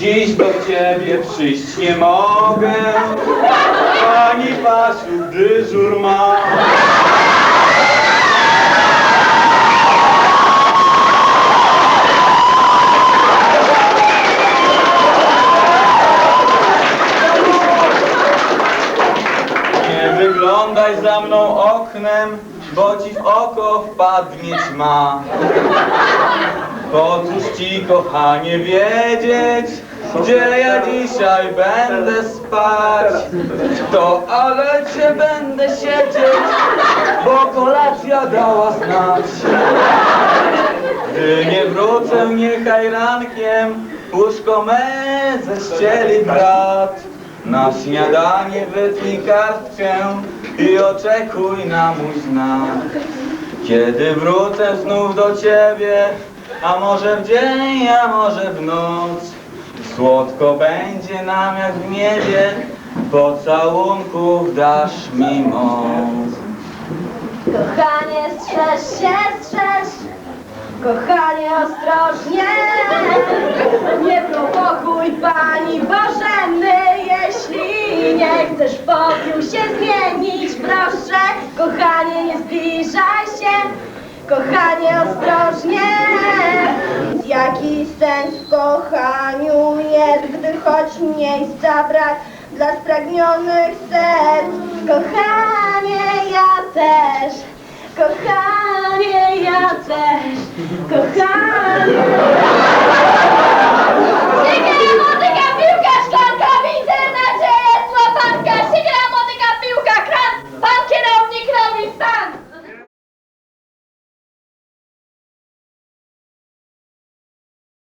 Dziś do ciebie przyjść nie mogę, pani Basiu dyżur ma. Nie wyglądaj za mną oknem, bo ci w oko wpadnieć ma. Otóż ci, kochanie, wiedzieć, gdzie ja dzisiaj będę spać. W toalecie będę siedzieć, bo kolacja dała znać. Gdy nie wrócę, niechaj rankiem łóżko me ześcieli brat. Na śniadanie wytnij kartkę i oczekuj na mój znak. Kiedy wrócę znów do ciebie, a może w dzień, a może w noc, słodko będzie nam jak w niebie, pocałunków dasz mi moc. Kochanie, strzeż się, strzeż. Kochanie, ostrożnie. Nie prowokuj Kochanie, ostrożnie. Jaki sens w kochaniu jest, gdy choć miejsca brak dla spragnionych serc. Kochanie, ja też. Kochanie, ja też. Kochanie,